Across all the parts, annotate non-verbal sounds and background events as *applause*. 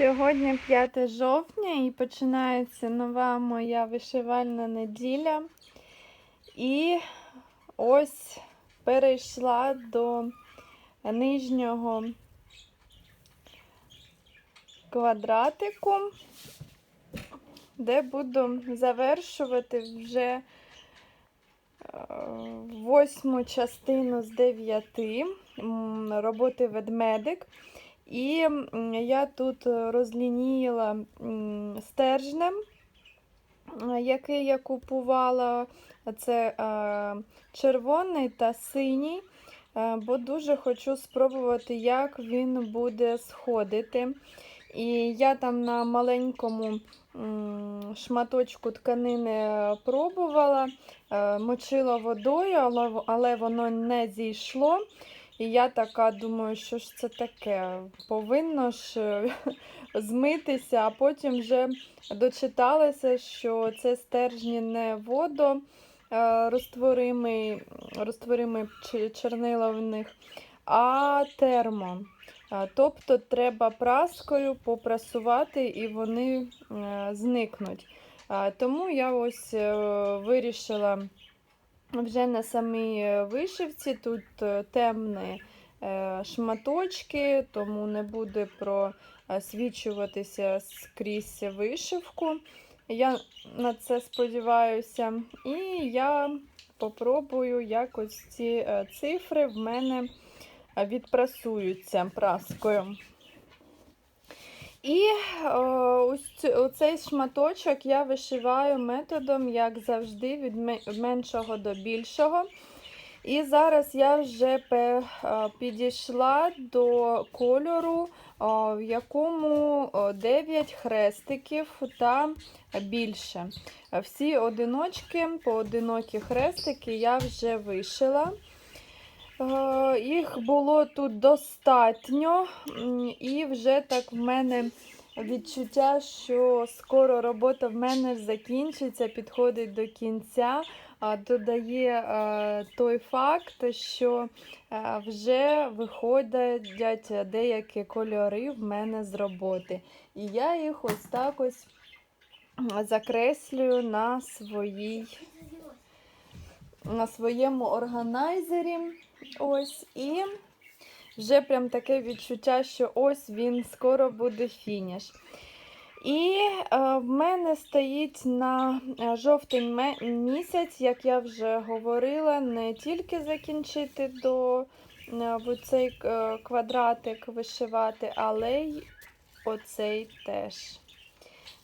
Сьогодні 5 жовтня і починається нова моя вишивальна неділя. І ось перейшла до нижнього квадратику, де буду завершувати вже е, восьму частину з дев'яти роботи ведмедик. І я тут розлініла стержнем, е, який я купувала. Це е, червоний та синій, е, бо дуже хочу спробувати, як він буде сходити. І я там на маленькому шматочку тканини пробувала, е, мочила водою, але воно не зійшло. І я така думаю, що ж це таке? Повинно ж е, *laughs* змитися, а потім вже дочиталася, що це стержні не водо е, розтворимий, розтворимий чи- чорнила в них, а термо. Е, Тобто треба праскою попрасувати і вони е, зникнуть. Е, Тому я ось е, вирішила вже на самій е, вишивці тут е, темні е, шматочки, тому не буде просвічуватися скрізь вишивку. Я на це сподіваюся. І я попробую, як ось ці цифри в мене відпрасуються праскою. І е, ось оцей шматочок я вишиваю методом, як завжди, від меншого до більшого. І зараз я вже е, підійшла до кольору, в якому 9 хрестиків та більше. Е, Всі одиночки, поодинокі хрестики я вже вишила. Е, Їх було тут достатньо, і вже так в мене відчуття, що скоро робота в мене закінчиться, підходить до кінця. Додає е, той факт, що е, вже виходять деякі кольори в мене з роботи. І я їх ось так ось закреслюю на своїй на своєму органайзері. Ось, і вже прям таке відчуття, що ось він скоро буде фініш. І е, в мене стоїть на е, жовтень місяць, як я вже говорила, не тільки закінчити до е, в цей е, квадратик вишивати, але й оцей теж.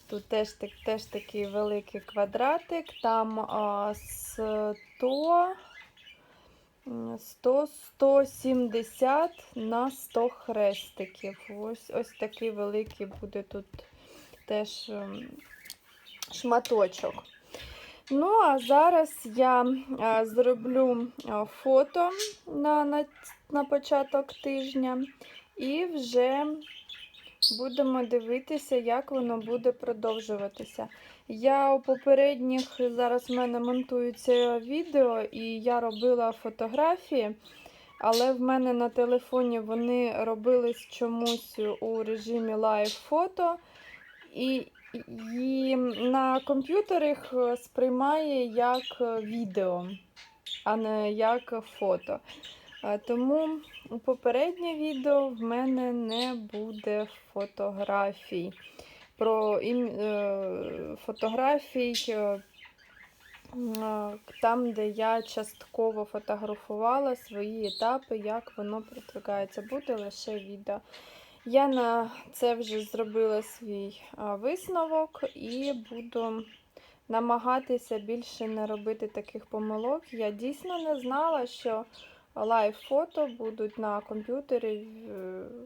Тут теж, теж такий великий квадратик, там а, 100, м, 100, 170 на 100 хрестиків. Ось, ось такий великий буде тут теж ем, шматочок. Ну, а зараз я зроблю фото на, на, на початок тижня і вже будемо дивитися, як воно буде продовжуватися. Я у попередніх зараз в мене монтується відео, і я робила фотографії, але в мене на телефоні вони робились чомусь у режимі лайв фото. І, і на комп'ютері їх сприймає як відео, а не як фото. Тому у попереднє відео в мене не буде фотографій. Про е, фотографій е, там, де я частково фотографувала свої етапи, як воно продвигається. Буде лише відео. Я на це вже зробила свій висновок і буду намагатися більше не робити таких помилок. Я дійсно не знала, що лайв-фото будуть на комп'ютері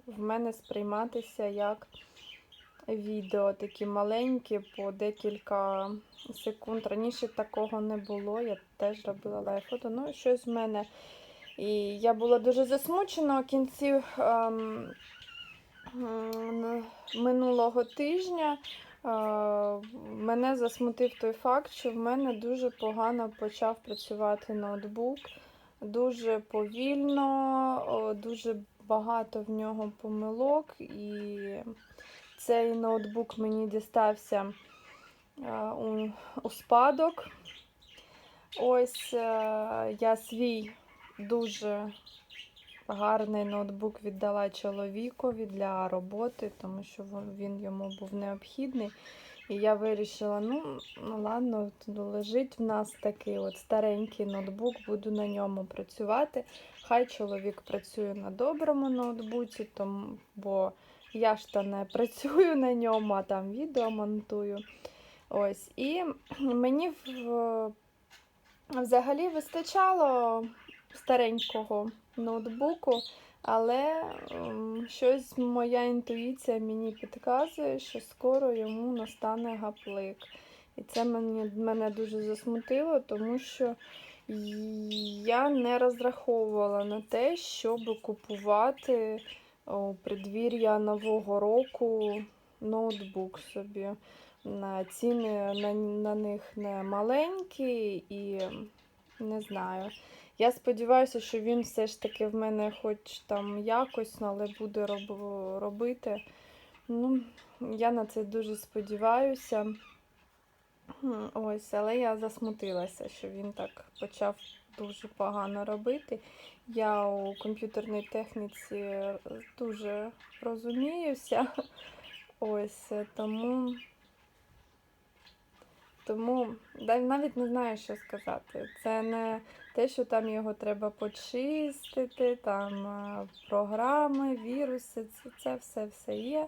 в мене сприйматися як відео, такі маленькі, по декілька секунд. Раніше такого не було. Я теж робила лайв-фото. Ну, щось в мене. І я була дуже засмучена у кінці ем, минулого тижня. е, Мене засмутив той факт, що в мене дуже погано почав працювати ноутбук. Дуже повільно, дуже багато в нього помилок, і цей ноутбук мені дістався е, у, у спадок. Ось е, я свій дуже гарний ноутбук віддала чоловікові для роботи, тому що він йому був необхідний. І я вирішила, ну, ну ладно, от лежить в нас такий от старенький ноутбук, буду на ньому працювати. Хай чоловік працює на доброму ноутбуці, тому, бо я ж то не працюю на ньому, а там відео монтую. Ось. І мені в, взагалі вистачало старенького ноутбуку, але щось моя інтуїція мені підказує, що скоро йому настане гаплик. І це мені, мене дуже засмутило, тому що я не розраховувала на те, щоб купувати у преддвір'я Нового року ноутбук собі. Ціни на, на них не маленькі і не знаю. Я сподіваюся, що він все ж таки в мене хоч там якось, але буде роб, робити. Ну, я на це дуже сподіваюся. Ось, але я засмутилася, що він так почав дуже погано робити. Я у комп'ютерній техніці дуже розуміюся. *laughs* Ось тому. Тому навіть не знаю, що сказати. Це не те, що там його треба почистити, там е, програми, віруси, це, це все все є,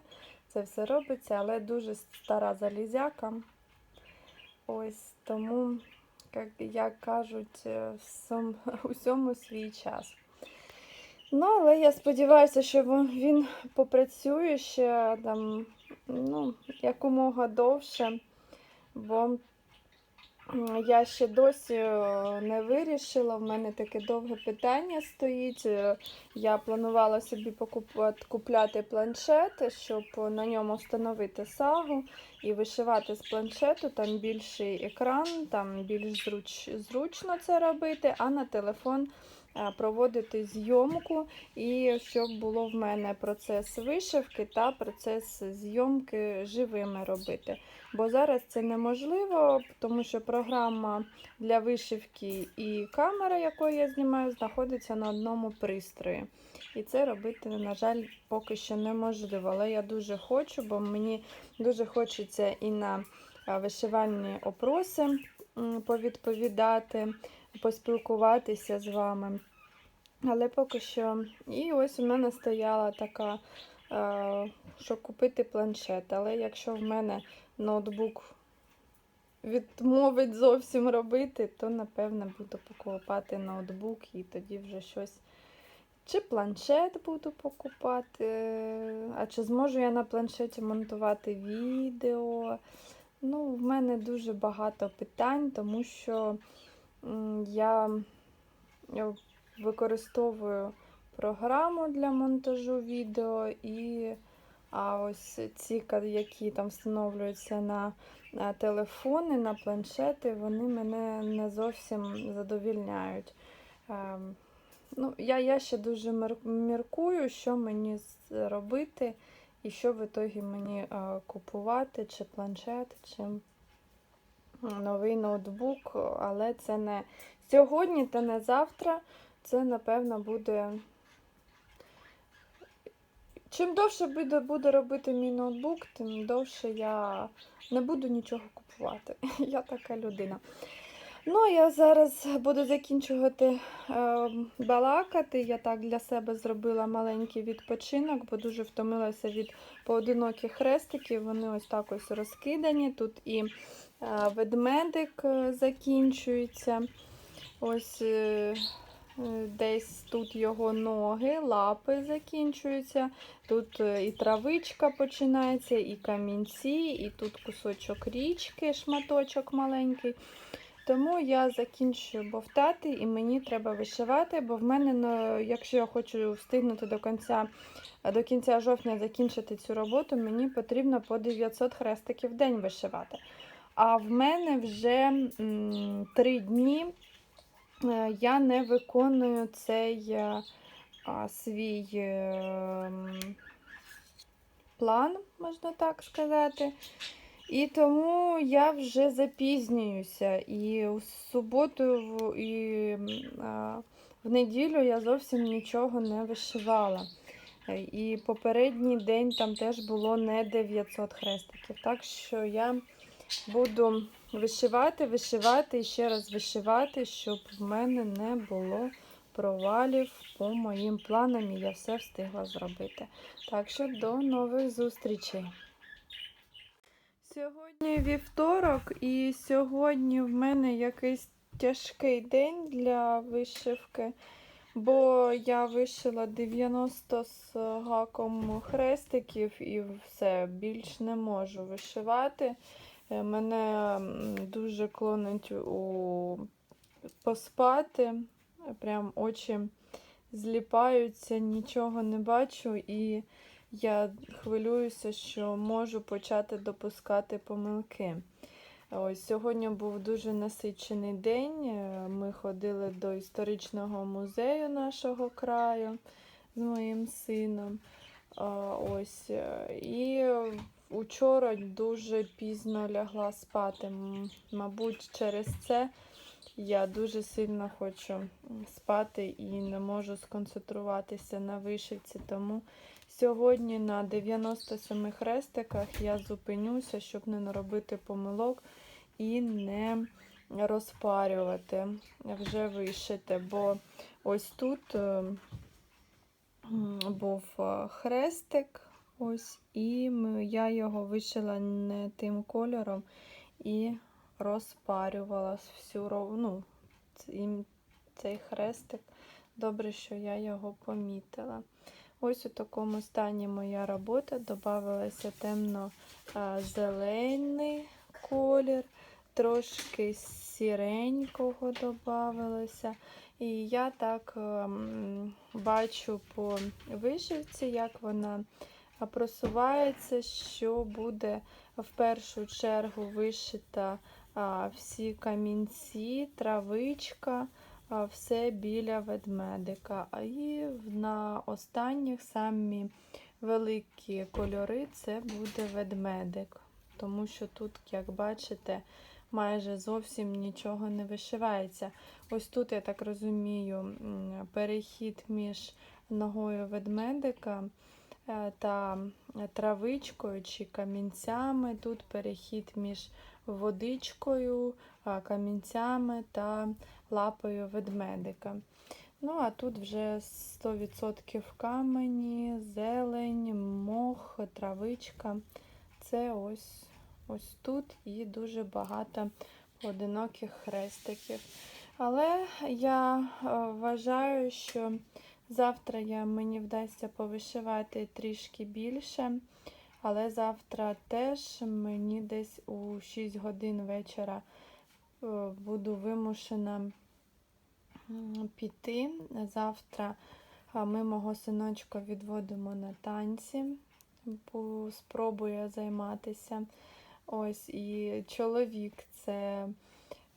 це все робиться, але дуже стара залізяка. Ось тому, як, як кажуть, е, всьом- *laughs* усьому свій час. Ну, але я сподіваюся, що він попрацює ще там, ну, якомога довше, бо я ще досі е, не вирішила. В мене таке довге питання стоїть. Е, Я планувала собі купляти планшет, щоб на ньому встановити сагу і вишивати з планшету. Там більший екран, там більш зруч, зручно це робити, а на телефон е, проводити зйомку, і щоб було в мене процес вишивки та процес зйомки живими робити. Бо зараз це неможливо, тому що програма для вишивки і камера, якою я знімаю, знаходиться на одному пристрої. І це робити, на жаль, поки що неможливо. Але я дуже хочу, бо мені дуже хочеться і на вишивальні опроси повідповідати, поспілкуватися з вами. Але поки що. І ось у мене стояла така, е, що купити планшет. Але якщо в мене ноутбук відмовить зовсім робити, то напевно буду покупати ноутбук і тоді вже щось. Чи планшет буду покупати, а чи зможу я на планшеті монтувати відео. Ну, в мене дуже багато питань, тому що я використовую програму для монтажу відео і а ось ці, які там встановлюються на, на телефони, на планшети, вони мене не зовсім задовільняють. Ну, я, я ще дуже міркую, що мені з- робити, і що в ітогі мені е, купувати, чи планшет, чи новий ноутбук, але це не сьогодні та не завтра. Це, напевно, буде. Чим довше буде, буде робити мій ноутбук, тим довше я не буду нічого купувати. *laughs* Я така людина. Ну, я зараз буду закінчувати е, балакати. Я так для себе зробила маленький відпочинок, бо дуже втомилася від поодиноких хрестиків. Вони ось так ось розкидані. Тут і е, ведмедик е, закінчується. Ось е, е, десь тут його ноги, лапи закінчуються. Тут е, і травичка починається, і камінці, і тут кусочок річки, шматочок маленький. Тому я закінчую бовтати і мені треба вишивати, бо в мене, ну, якщо я хочу встигнути до кінця, до кінця жовтня закінчити цю роботу, мені потрібно по 900 хрестиків в день вишивати. А в мене вже три дні е, я не виконую цей е, а, свій е, план, можна так сказати. І тому я вже запізнююся. І у суботу і в неділю я зовсім нічого не вишивала. Е, І попередній день там теж було не 900 хрестиків. Так що я буду вишивати, вишивати і ще раз вишивати, щоб в мене не було провалів по моїм планам і я все встигла зробити. Так що до нових зустрічей. Сьогодні вівторок, і сьогодні в мене якийсь тяжкий день для вишивки, бо я вишила 90 з гаком хрестиків і все, більш не можу вишивати. Е, Мене дуже клонить у поспати, прям очі зліпаються, нічого не бачу, і я хвилююся, що можу почати допускати помилки. Ось сьогодні був дуже насичений день. Е, Ми ходили до історичного музею нашого краю з моїм сином. Ось е, і учора дуже пізно лягла спати. Мабуть, через це я дуже сильно хочу спати і не можу сконцентруватися на вишивці. Тому сьогодні на 97 хрестиках я зупинюся, щоб не наробити помилок і не розпарювати вже вишите. Бо ось тут е, був е, хрестик, ось, і я його вишила не тим кольором і розпарювала всю ну, цей хрестик. Добре, що я його помітила. Ось у такому стані моя робота. Добавилася темно-зелений колір, трошки сіренького додавалося. І я так ем, бачу по вишивці, як вона просувається, що буде в першу чергу вишита всі камінці, травичка, все біля ведмедика. І на останніх самі великі кольори це буде ведмедик. Тому що тут, як бачите, майже зовсім нічого не вишивається. Ось тут, я так розумію, перехід між ногою ведмедика е, та травичкою чи камінцями. Тут перехід між водичкою, камінцями та лапою ведмедика. Ну, а тут вже 100% камені, зелень, мох, травичка. Це ось, ось тут і дуже багато поодиноких хрестиків. Але я е, вважаю, що завтра я, мені вдасться повишивати трішки більше. Але завтра теж мені десь у 6 годин вечора е, буду вимушена піти. Завтра ми мого синочка відводимо на танці, бо спробує займатися. Ось і чоловік це.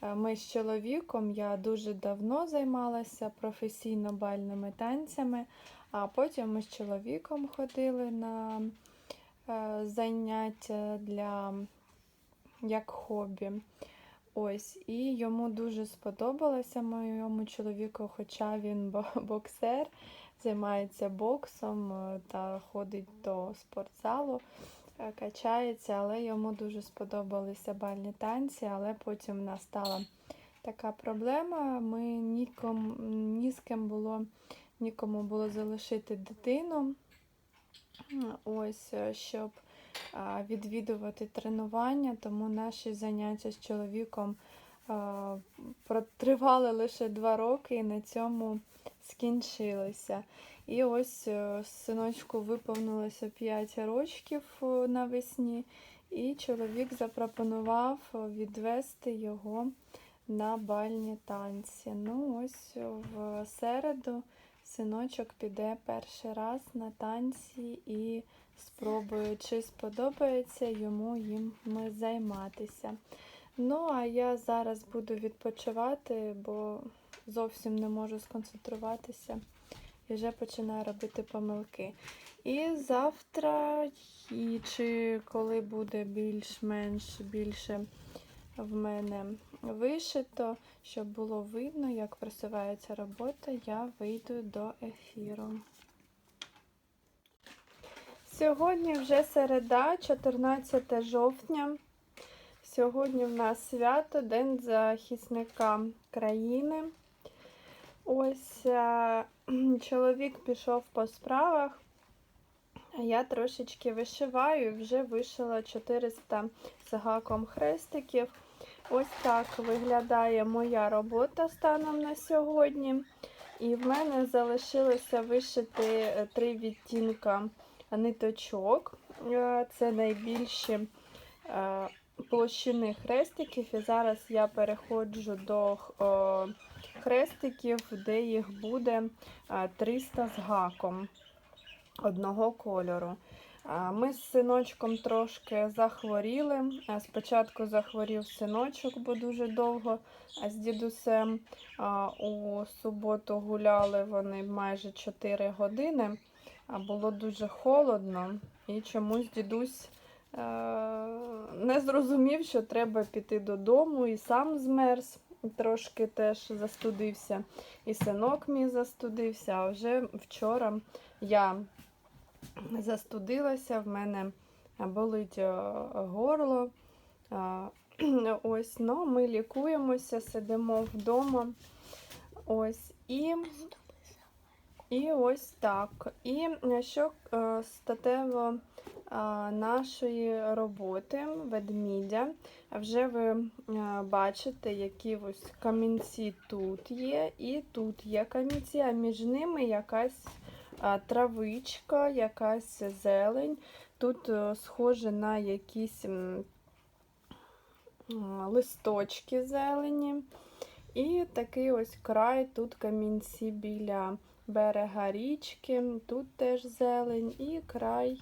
Ми з чоловіком я дуже давно займалася професійно бальними танцями, а потім ми з чоловіком ходили на заняття для як хобі. Ось, і йому дуже сподобалося моєму чоловіку, хоча він *laughs* боксер, займається боксом е, та ходить до спортзалу, е, качається, але йому дуже сподобалися бальні танці, але потім настала така проблема. Ми нікому, ні з ким було, нікому було залишити дитину. Ось, е, щоб відвідувати тренування, тому наші заняття з чоловіком протривали лише два роки і на цьому скінчилися. І ось е, синочку виповнилося 5 років е, навесні, і чоловік запропонував е, відвести його на бальні танці. Ну, ось в середу синочок піде перший раз на танці і спробую, чи сподобається йому їм займатися. Ну, а я зараз буду відпочивати, бо зовсім не можу сконцентруватися і вже починаю робити помилки. І завтра, і чи коли буде більш-менш більше в мене вишито, щоб було видно, як просувається робота, я вийду до ефіру. Сьогодні вже середа, 14 жовтня. Сьогодні в нас свято, День захисника країни. Ось *clears throat* чоловік пішов по справах, а я трошечки вишиваю, вже вишила 400 з гаком хрестиків. Ось так виглядає моя робота станом на сьогодні. І в мене залишилося вишити е, три відтінка ниточок. Е, Це найбільші е, площини хрестиків. І зараз я переходжу до хрестиків, де їх буде е, 300 з гаком одного кольору. Ми з синочком трошки захворіли. Спочатку захворів синочок, бо дуже довго з дідусем. У суботу гуляли вони майже 4 години. Було дуже холодно, і чомусь дідусь е, не зрозумів, що треба піти додому, і сам змерз, трошки теж застудився, і синок мій застудився. А вже вчора я застудилася, в мене болить е, горло. *clears throat* Ось, ну, ми лікуємося, сидимо вдома. Ось і. І ось так. І що е, статево е, нашої роботи ведмідя. Вже ви е, бачите, які ось камінці тут є, і тут є камінці, а між ними якась травичка, якась зелень. Тут схоже на якісь листочки зелені. І такий ось край, тут камінці біля берега річки, тут теж зелень, і край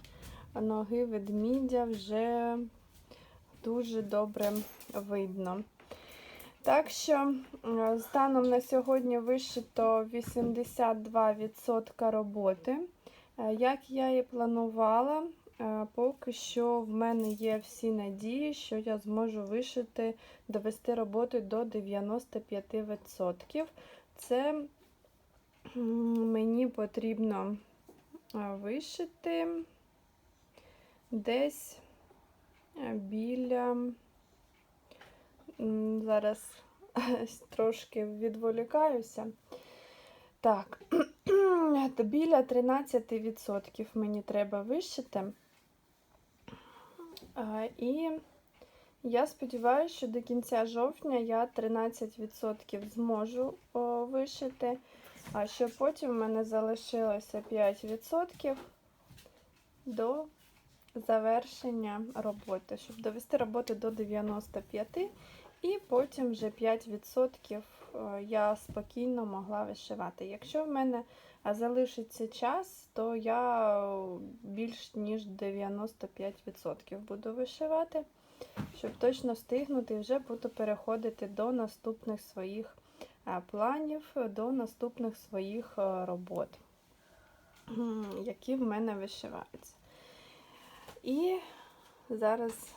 ноги ведмідя вже дуже добре видно. Так що станом на сьогодні вишито 82% роботи. Е, Як я і планувала, е, поки що в мене є всі надії, що я зможу вишити, довести роботу до 95%. Це мені потрібно е, вишити десь е, біля. Зараз *laughs* трошки відволікаюся. Так, *clears throat* біля 13% мені треба вишити. І я сподіваюся, що до кінця жовтня я 13% зможу вишити, а що потім в мене залишилося 5% до завершення роботи, щоб довести роботу до 95%, і потім вже 5% е, я спокійно могла вишивати. Якщо в мене залишиться час, то я більш ніж 95% буду вишивати, щоб точно встигнути, і вже буду переходити до наступних своїх планів, до наступних своїх е, робот, які в мене вишиваються. І зараз,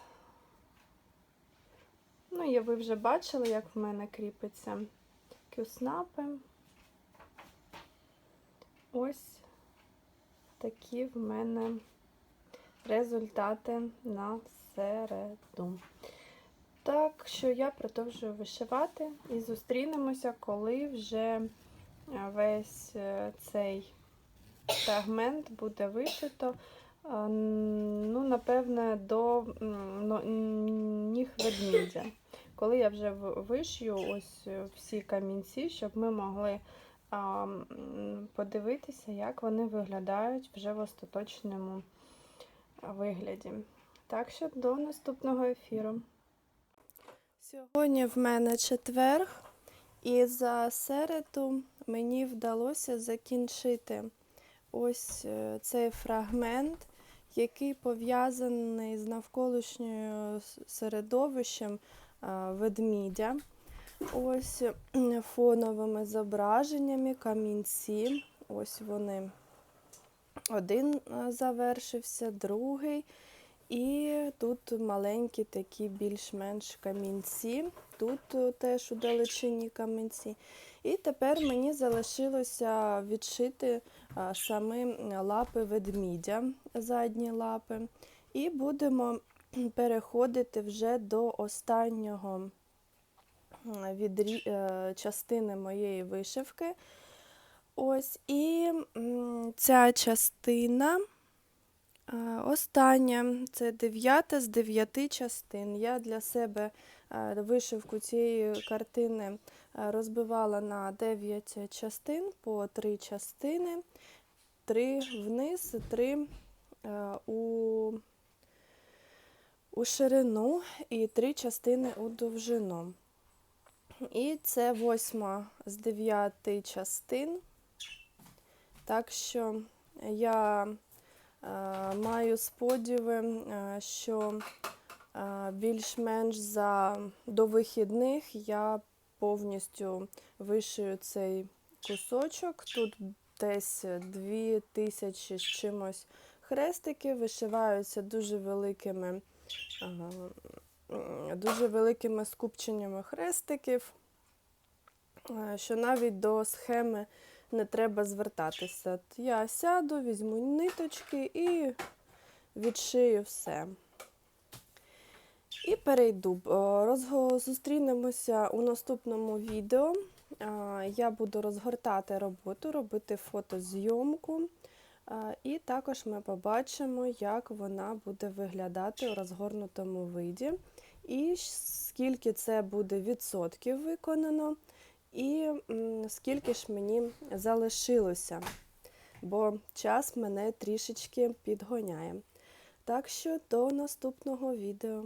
ну, і ви вже бачили, як в мене кріпиться кюснапи. Ось такі в мене результати на середу. Так що я продовжую вишивати і зустрінемося, коли вже е, весь е, цей фрагмент буде вишито. Ну, напевне, до ніг ведмідя. Коли я вже вишью ось е, всі камінці, щоб ми могли а, подивитися, як вони виглядають вже в остаточному вигляді. Так що до наступного ефіру. Сьогодні в мене четверг, і за середу мені вдалося закінчити ось е, цей фрагмент, який пов'язаний з навколишньою середовищем е, ведмідя. Ось е, фоновими зображеннями, камінці. Ось вони. Один завершився, другий. І тут маленькі такі більш-менш камінці. Тут е, теж у далечині камінці. І тепер мені залишилося відшити а, самі лапи ведмідя, задні лапи. І будемо переходити вже до останнього відрі... е, частини моєї вишивки. Ось, і ця частина. Е, Остання, це дев'ята з дев'яти частин. Я для себе е, вишивку цієї картини е, розбивала на 9 частин по 3 частини, 3 вниз, 3 у, у ширину і 3 частини у довжину. І це восьма з дев'яти частин. Так що я маю сподіви, е, що е, більш-менш за до вихідних я повністю вишию цей кусочок. Тут десь дві тисячі з чимось хрестиків, вишиваються дуже великими, е, дуже великими скупченнями хрестиків, е, що навіть до схеми не треба звертатися. Я сяду, візьму ниточки і відшию все. І перейду. О, розго- Зустрінемося у наступному відео. Я буду розгортати роботу, робити фотозйомку. І також ми побачимо, як вона буде виглядати у розгорнутому виді. І скільки це буде відсотків виконано, і скільки ж мені залишилося. Бо час мене трішечки підгоняє. Так що до наступного відео.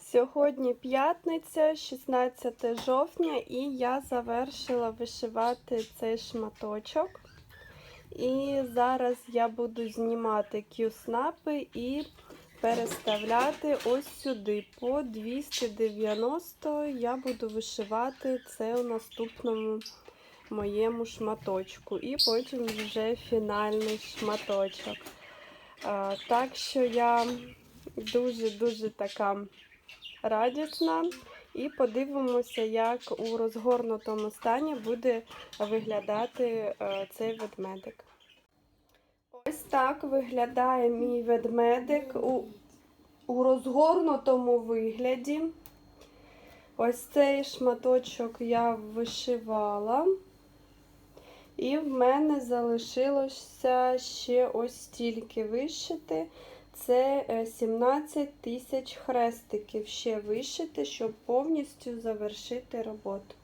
Сьогодні п'ятниця, 16 жовтня, і я завершила вишивати цей шматочок. І зараз я буду знімати кюснапи і переставляти ось сюди. По 290 я буду вишивати це у наступному моєму шматочку. І потім вже фінальний шматочок. Так що я дуже-дуже така радісна. І подивимося, як у розгорнутому стані буде виглядати е, цей ведмедик. Ось так виглядає мій ведмедик у, у розгорнутому вигляді. Ось цей шматочок я вишивала. І в мене залишилося ще ось стільки вишити. Це е, 17 тисяч хрестиків ще вишити, щоб повністю завершити роботу.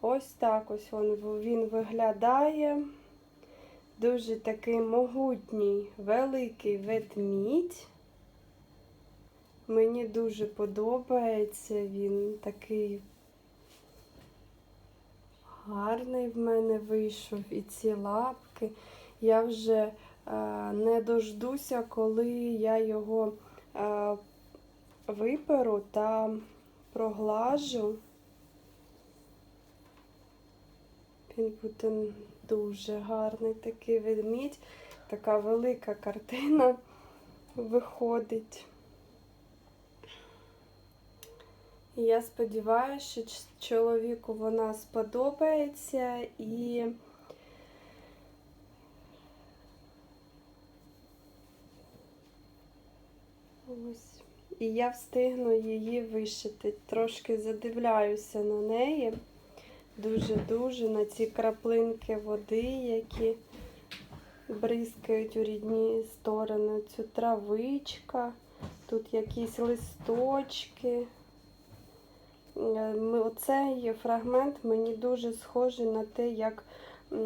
Ось так ось він виглядає. Дуже такий могутній, великий ведмідь. Мені дуже подобається він такий гарний в мене вийшов і ці лапки. Я вже е, не дождуся, коли я його е, виперу та проглажу. Він буде дуже гарний такий ведмідь. Така велика картина виходить. І я сподіваюся, що чоловіку вона сподобається і ось. І я встигну її вишити. Трошки задивляюся на неї. Дуже-дуже на ці краплинки води, які бризкають у рідні сторони. Цю травичка, тут якісь листочки. Е, Оцей фрагмент мені дуже схожий на те, як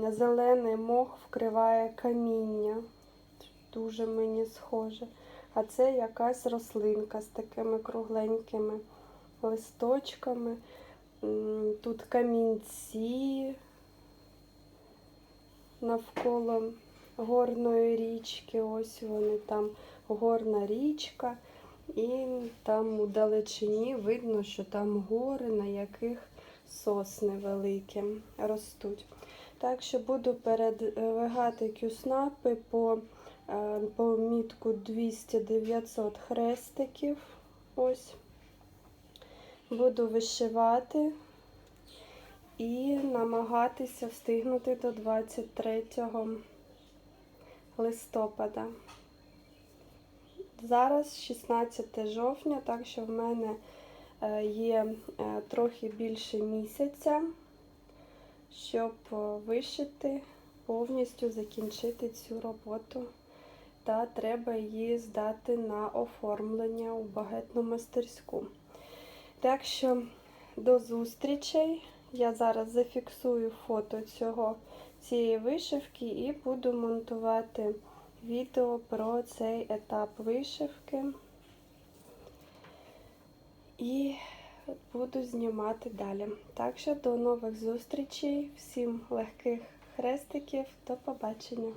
зелений мох вкриває каміння. Дуже мені схоже. А це якась рослинка з такими кругленькими листочками. Тут камінці навколо горної річки. Ось вони там горна річка. І там у далечині видно, що там гори, на яких сосни великі ростуть. Так що буду передвигати кюснапи по, е, по мітку 200-900 хрестиків. Ось. Буду вишивати і намагатися встигнути до 23 листопада. Зараз 16 жовтня, так що в мене е, є е, трохи більше місяця, щоб е, вишити, повністю закінчити цю роботу. Та треба її здати на оформлення у багетну мастерську. Так що до зустрічей. Я зараз зафіксую фото цього, цієї вишивки і буду монтувати відео про цей етап вишивки. І буду знімати далі. Так що до нових зустрічей, всім легких хрестиків, до побачення!